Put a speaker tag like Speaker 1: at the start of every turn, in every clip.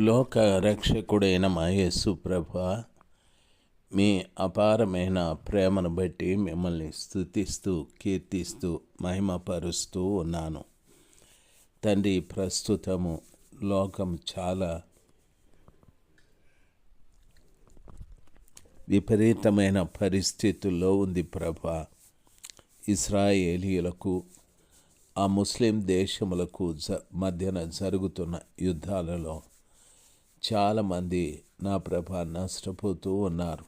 Speaker 1: లోక రక్షకుడైన మా ప్రభ మీ అపారమైన ప్రేమను బట్టి మిమ్మల్ని స్థుతిస్తూ కీర్తిస్తూ మహిమపరుస్తూ ఉన్నాను. తండ్రి ప్రస్తుతము లోకం చాలా విపరీతమైన పరిస్థితుల్లో ఉంది ప్రభ. ఇస్రాయేలీలకు ఆ ముస్లిం దేశములకు జ మధ్యన జరుగుతున్న యుద్ధాలలో చాలామంది నా ప్రభ నష్టపోతూ ఉన్నారు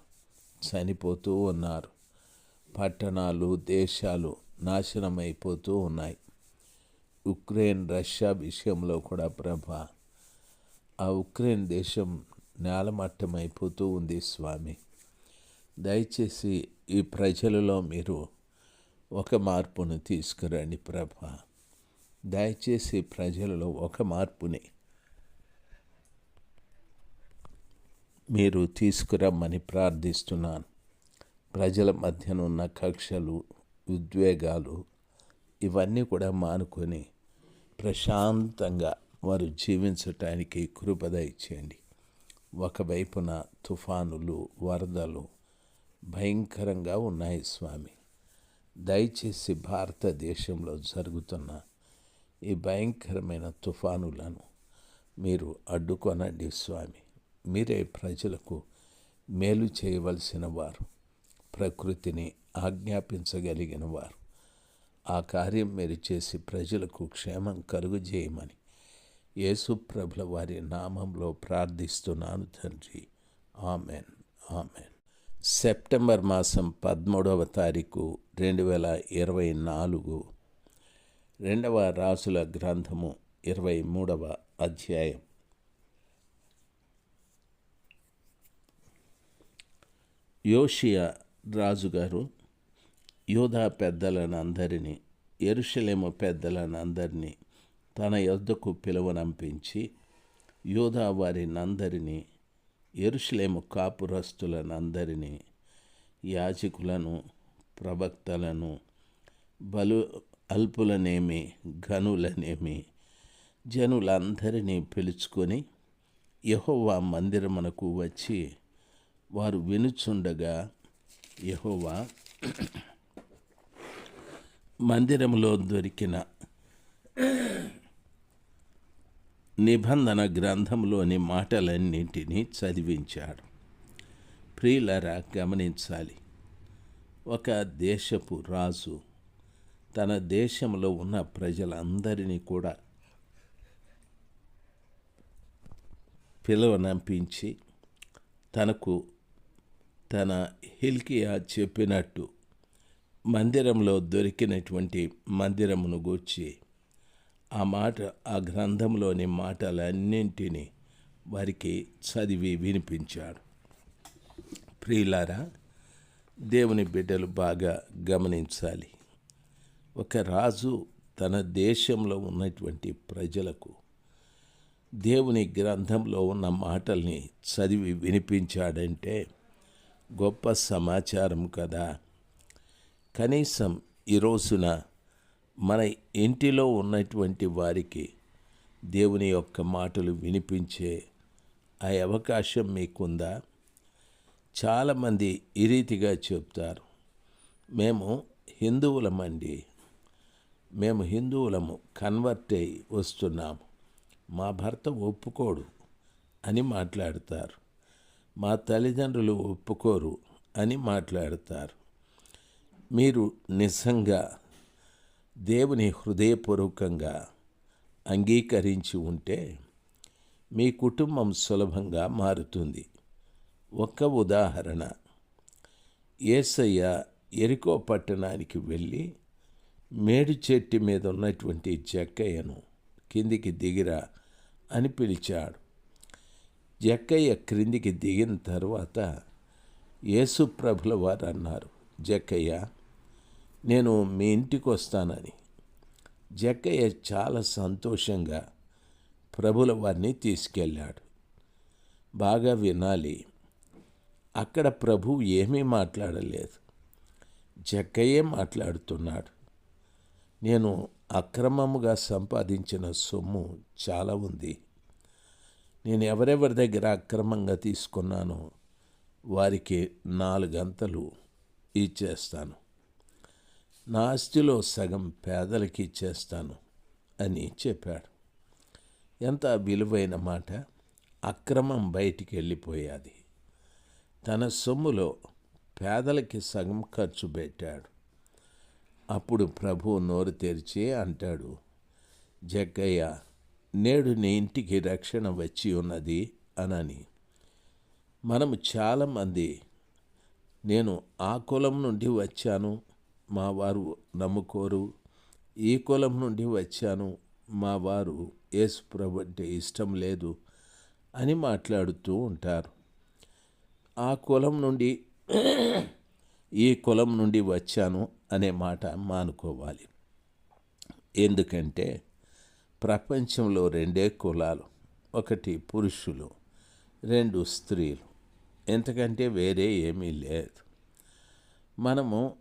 Speaker 1: చనిపోతూ ఉన్నారు. పట్టణాలు దేశాలు నాశనమైపోతూ ఉన్నాయి. ఉక్రెయిన్ రష్యా విషయంలో కూడా ప్రభ ఆ ఉక్రెయిన్ దేశం నేలమట్టమైపోతూ ఉంది స్వామి. దయచేసి ఈ ప్రజలలో మీరు ఒక మార్పును తీసుకురండి ప్రభ. దయచేసి ప్రజలలో ఒక మార్పుని మీరు తీసుకురమ్మని ప్రార్థిస్తున్నాను. ప్రజల మధ్యనున్న కక్షలు ఉద్వేగాలు ఇవన్నీ కూడా మానుకొని ప్రశాంతంగా వారు జీవించటానికి కృపద ఇచ్చేయండి ఒకవైపున తుఫానులు వరదలు భయంకరంగా ఉన్నాయి స్వామి. దయచేసి భారతదేశంలో జరుగుతున్న ఈ భయంకరమైన తుఫానులను మీరు అడ్డుకొనండి స్వామి. మీరే ప్రజలకు మేలు చేయవలసిన వారు. ప్రకృతిని ఆజ్ఞాపించగలిగిన వారు. ఆ కార్యం మీరు చేసి ప్రజలకు క్షేమం కలుగజేయమని యేసుప్రభుల వారి నామంలో ప్రార్థిస్తున్నాను తండ్రి. ఆమెన్. ఆమెన్. సెప్టెంబర్ మాసం పదమూడవ తారీఖు రెండు వేల ఇరవై నాలుగు. రెండవ రాసుల గ్రంథము ఇరవై మూడవ అధ్యాయం. యోషియా రాజుగారు యోధా పెద్దలను అందరినీ ఎరుషలేము పెద్దలనందరినీ తన యొద్దకు పిలువనంపించి యోధా వారినందరినీ ఎరుషలేము కాపురస్తులనందరినీ యాజకులను ప్రవక్తలను బలు అల్పులనేమి ఘనులనేమి జనులందరినీ పిలుచుకొని యహోవా మందిరమునకు వచ్చి వారు వినుచుండగా యహోవా మందిరంలో దొరికిన నిబంధన గ్రంథంలోని మాటలన్నింటినీ చదివించాడు. ప్రియులరా గమనించాలి. ఒక దేశపు రాజు తన దేశంలో ఉన్న ప్రజలందరినీ కూడా పిలువనంపించి తనకు తన హిల్కియా చెప్పినట్టు మందిరంలో దొరికినటువంటి మందిరమును గూర్చి ఆ మాట ఆ గ్రంథంలోని మాటలన్నింటినీ వారికి చదివి వినిపించాడు. ప్రియులారా దేవుని బిడ్డలు బాగా గమనించాలి. ఒక రాజు తన దేశంలో ఉన్నటువంటి ప్రజలకు దేవుని గ్రంథంలో ఉన్న మాటల్ని చదివి వినిపించాడంటే గొప్ప సమాచారం కదా. కనీసం ఈ రోజున మన ఇంటిలో ఉన్నటువంటి వారికి దేవుని యొక్క మాటలు వినిపించే ఆ అవకాశం మీకుందా? చాలామంది ఈ రీతిగా చెప్తారు. మేము హిందువులమండి. మేము హిందువులము కన్వర్ట్ అయి వస్తున్నాము. మా భర్త ఒప్పుకోడు అని మాట్లాడతారు. మా తల్లిదండ్రులు ఒప్పుకోరు అని మాట్లాడతారు. మీరు నిజంగా దేవుని హృదయపూర్వకంగా అంగీకరించి ఉంటే మీ కుటుంబం సులభంగా మారుతుంది. ఒక్క ఉదాహరణ. ఏసయ్య ఎరికో పట్టణానికి వెళ్ళి మేడు చెట్టు మీద ఉన్నటువంటి జక్కయ్యను కిందికి దిగిరా అని పిలిచాడు. జక్కయ్య క్రిందికి దిగిన తర్వాత యేసుప్రభుల వారు అన్నారు జక్కయ్య నేను మీ ఇంటికి వస్తానని. జక్కయ్య చాలా సంతోషంగా ప్రభుల వారిని తీసుకెళ్ళాడు. బాగా వినాలి. అక్కడ ప్రభు ఏమీ మాట్లాడలేదు. జక్కయ్యే మాట్లాడుతున్నాడు. నేను అక్రమముగా సంపాదించిన సొమ్ము చాలా ఉంది. నేను ఎవరెవరి దగ్గర అక్రమంగా తీసుకున్నానో వారికి నాలుగంతలు ఇచ్చేస్తాను. నా ఆస్తిలో సగం పేదలకి ఇచ్చేస్తాను అని చెప్పాడు. ఎంత విలువైన మాట. అక్రమం బయటికి వెళ్ళిపోయాది. తన సొమ్ములో పేదలకి సగం ఖర్చు పెట్టాడు. అప్పుడు ప్రభు నోరు తెరిచి అంటాడు జగ్గయ్య నేడు నీ ఇంటికి రక్షణ వచ్చి ఉన్నది అనని. మనము చాలామంది నేను ఆ కులం నుండి వచ్చాను మా వారు నమ్ముకోరు. ఈ కులం నుండి వచ్చాను మా వారు యేసు ప్రభు అంటే ఇష్టం లేదు అని మాట్లాడుతూ ఉంటారు. ఆ కులం నుండి ఈ కులం నుండి వచ్చాను అనే మాట మానుకోవాలి. ఎందుకంటే ప్రపంచంలో రెండే కులాలు. ఒకటి పురుషులు రెండు స్త్రీలు. ఎంతకంటే వేరే ఏమీ లేదు. మనము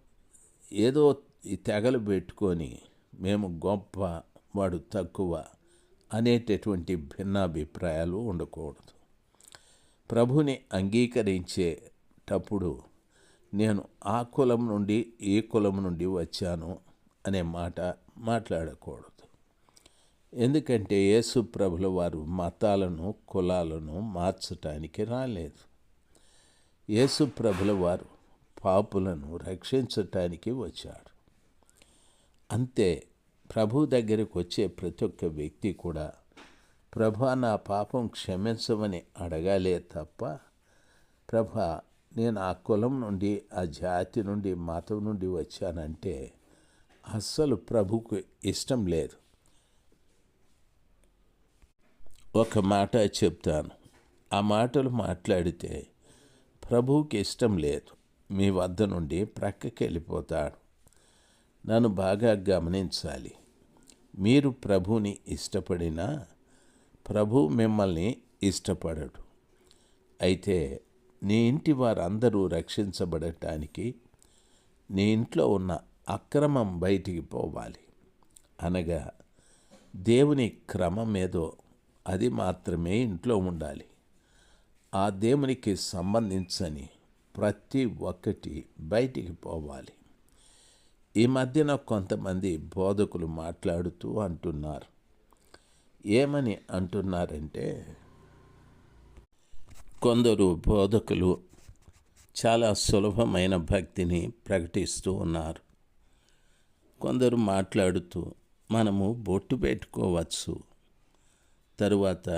Speaker 1: ఏదో ఈ తెగలు పెట్టుకొని మేము గొప్ప వాడు తక్కువ అనేటటువంటి భిన్నాభిప్రాయాలు ఉండకూడదు. ప్రభుని అంగీకరించేటప్పుడు నేను ఆ కులం నుండి ఈ కులం నుండి వచ్చాను అనే మాట మాట్లాడకూడదు. ఎందుకంటే యేసు ప్రభుల వారు మతాలను కులాలను మార్చటానికి రాలేదు. యేసు ప్రభుల వారు పాపులను రక్షించటానికి వచ్చాడు అంతే ప్రభు దగ్గరికి వచ్చే ప్రతి ఒక్క వ్యక్తి కూడా ప్రభా నా పాపం క్షమించమని అడగాలే తప్ప ప్రభా నేను ఆ కులం నుండి ఆ జాతి నుండి మతం నుండి వచ్చానంటే అస్సలు ప్రభుకు ఇష్టం లేదు. ఒక మాట చెప్తాను. ఆ మాటలు మాట్లాడితే ప్రభువుకి ఇష్టం లేదు. మీ వద్ద నుండి ప్రక్కకి వెళ్ళిపోతాడు. నన్ను బాగా గమనించాలి. మీరు ప్రభుని ఇష్టపడినా ప్రభు మిమ్మల్ని ఇష్టపడడు. అయితే నీ ఇంటి వారందరూ రక్షించబడటానికి నీ ఇంట్లో ఉన్న అక్రమం బయటికి పోవాలి. అనగా దేవుని క్రమం ఏదో అది మాత్రమే ఇంట్లో ఉండాలి. ఆ దేవునికి సంబంధించని ప్రతి ఒక్కటి బయటికి పోవాలి. ఈ మధ్యన కొంతమంది బోధకులు మాట్లాడుతూ అంటున్నారు. ఏమని అంటున్నారంటే కొందరు బోధకులు చాలా సులభమైన భక్తిని ప్రకటిస్తూ ఉన్నారు. కొందరు మాట్లాడుతూ మనము బొట్టు పెట్టుకోవచ్చు. తరువాత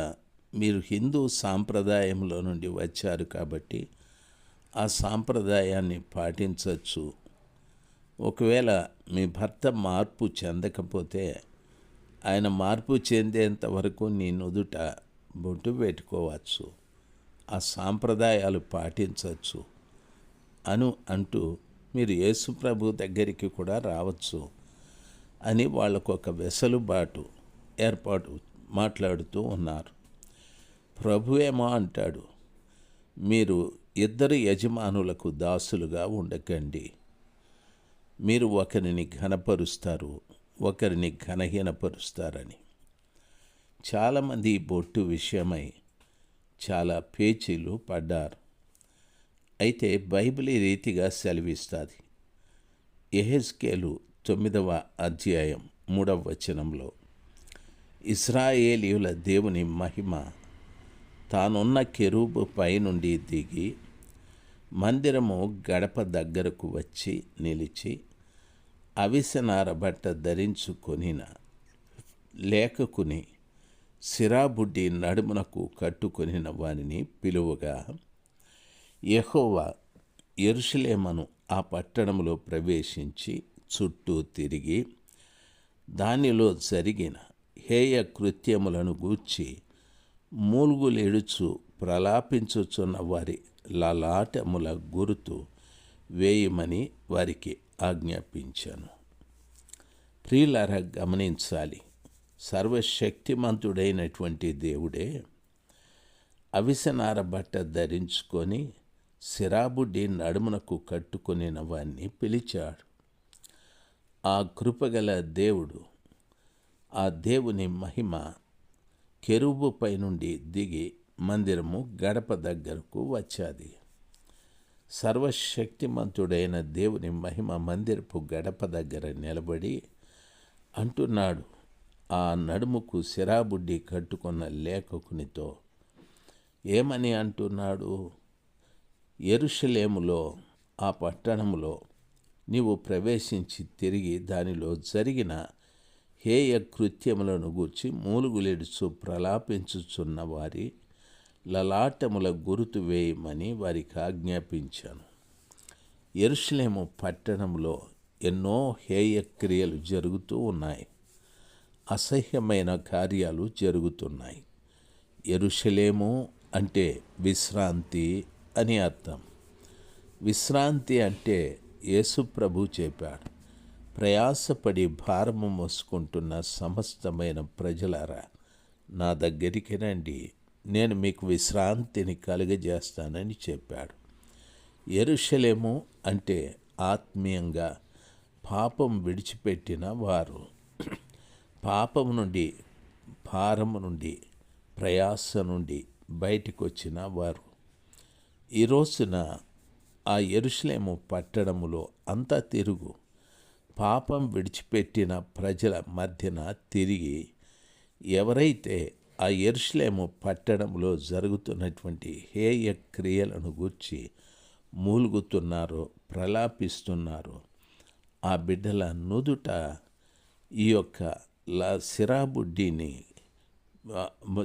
Speaker 1: మీరు హిందూ సాంప్రదాయంలో నుండి వచ్చారు కాబట్టి ఆ సాంప్రదాయాన్ని పాటించవచ్చు. ఒకవేళ మీ భర్త మార్పు చెందకపోతే ఆయన మార్పు చెందేంత వరకు నీ నుదుట బొట్టు పెట్టుకోవచ్చు. ఆ సాంప్రదాయాలు పాటించవచ్చు అను అంటూ మీరు యేసు ప్రభు దగ్గరికి కూడా రావచ్చు అని వాళ్ళకు ఒక వెసలుబాటు ఏర్పాటు మాట్లాడుతూ ఉన్నారు. ప్రభు అంటాడు మీరు ఇద్దరు యజమానులకు దాసులుగా ఉండకండి. మీరు ఒకరిని ఘనపరుస్తారు ఒకరిని ఘనహీనపరుస్తారని. చాలామంది బొట్టు విషయమై చాలా పేచీలు పడ్డారు. అయితే బైబిల్ ఈ రీతిగా సెలవిస్తుంది. ఎహెస్కేలు తొమ్మిదవ అధ్యాయం మూడవ వచనంలో ఇస్రాయేలీయుల దేవుని మహిమ తానున్న కెరూబు పైనుండి దిగి మందిరము గడప దగ్గరకు వచ్చి నిలిచి అవిసనార బట్ట ధరించుకొనిన లేఖకుని సిరాబుడ్డి నడుమునకు కట్టుకొనిన వారిని పిలువగా యహోవా ఎరుషులేమను ఆ పట్టణంలో ప్రవేశించి చుట్టూ తిరిగి దానిలో జరిగిన హేయ కృత్యములను గూర్చి మూలుగులేడుచు ప్రలాపించుచున్న వారి లలాటముల గురుతు వేయమని వారికి ఆజ్ఞాపించాను. ప్రియులారా గమనించాలి. సర్వశక్తిమంతుడైనటువంటి దేవుడే అవిసనార బట్ట ధరించుకొని సిరాబుడ్డి నడుమునకు కట్టుకొనిన వాణ్ణి పిలిచాడు. ఆ కృపగల దేవుడు ఆ దేవుని మహిమ కెరుబుపై నుండి దిగి మందిరము గడప దగ్గరకు వచ్చాది. సర్వశక్తిమంతుడైన దేవుని మహిమ మందిరపు గడప దగ్గర నిలబడి అంటున్నాడు. ఆ నడుముకు సిరాబుడ్డి కట్టుకున్న లేఖకునితో ఏమని అంటున్నాడు? ఎరుషలేములో ఆ పట్టణంలో నీవు ప్రవేశించి తిరిగి దానిలో జరిగిన హేయ కృత్యములను గూర్చి మూలుగులెడుచు ప్రలాపించుచున్న వారి లలాటముల గురుతు వేయమని వారికి ఆజ్ఞాపించాను. ఎరుషలేము పట్టణంలో ఎన్నో హేయ క్రియలు జరుగుతూ ఉన్నాయి. అసహ్యమైన కార్యాలు జరుగుతున్నాయి. ఎరుషలేము అంటే విశ్రాంతి అని అర్థం. విశ్రాంతి అంటే యేసుప్రభు చెప్పాడు. ప్రయాసపడి భారము మోసుకుంటున్న సమస్తమైన ప్రజలారా నా దగ్గరికి రండి. నేను మీకు విశ్రాంతిని కలుగజేస్తానని చెప్పాడు. ఎరుషలేము అంటే ఆత్మీయంగా పాపం విడిచిపెట్టిన వారు. పాపం నుండి భారము నుండి ప్రయాస నుండి బయటికి వచ్చిన వారు. ఈ రోజున ఆ ఎరుషలేము పట్టణములో అంతా తిరుగు. పాపం విడిచిపెట్టిన ప్రజల మధ్యన తిరిగి ఎవరైతే ఆ ఎరుషలేము పట్టణంలో జరుగుతున్నటువంటి హేయ క్రియలను గూర్చి మూలుగుతున్నారో ప్రలాపిస్తున్నారో ఆ బిడ్డల నుదుట ఈ యొక్క లా సిరాబుడ్డిని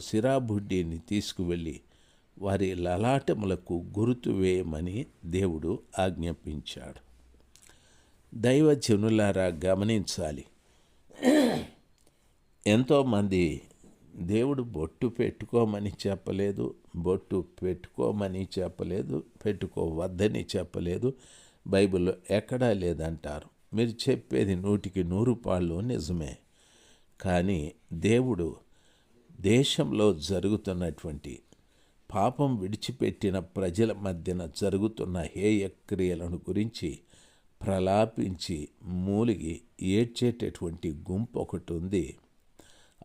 Speaker 1: సిరాబుడ్డిని తీసుకువెళ్ళి వారి లలాటములకు గుర్తు వేయమని దేవుడు ఆజ్ఞాపించాడు. దైవ జనులారా గమనించాలి. ఎంతోమంది దేవుడు బొట్టు పెట్టుకోమని చెప్పలేదు బొట్టు పెట్టుకోమని చెప్పలేదు పెట్టుకోవద్దని చెప్పలేదు బైబిల్లో ఎక్కడా లేదంటారు. మీరు చెప్పేది నూటికి నూరు పాళ్ళు నిజమే. కానీ దేవుడు దేశంలో జరుగుతున్నటువంటి పాపం విడిచిపెట్టిన ప్రజల మధ్యన జరుగుతున్న హేయ క్రియలను గురించి ప్రలాపించి మూలిగి ఏడ్చేటటువంటి గుంపు ఒకటి ఉంది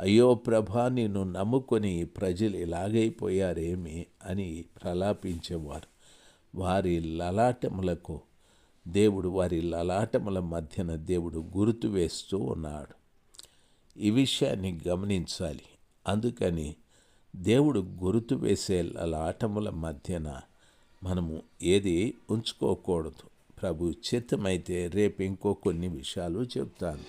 Speaker 1: అయ్యో ప్రభా నిన్ను నమ్ముకొని ప్రజలు ఇలాగైపోయారేమి అని ప్రలాపించేవారు. వారి లలాటములకు దేవుడు వారి లలాటముల మధ్యన దేవుడు గుర్తు వేస్తూ ఉన్నాడు. ఈ విషయాన్ని గమనించాలి. అందుకని దేవుడు గుర్తు వేసే లలాటముల మధ్యన మనము ఏది ఉంచుకోకూడదు. ప్రభు చిత్తమైతే రేపు ఇంకో కొన్ని విషయాలు చెప్తాను.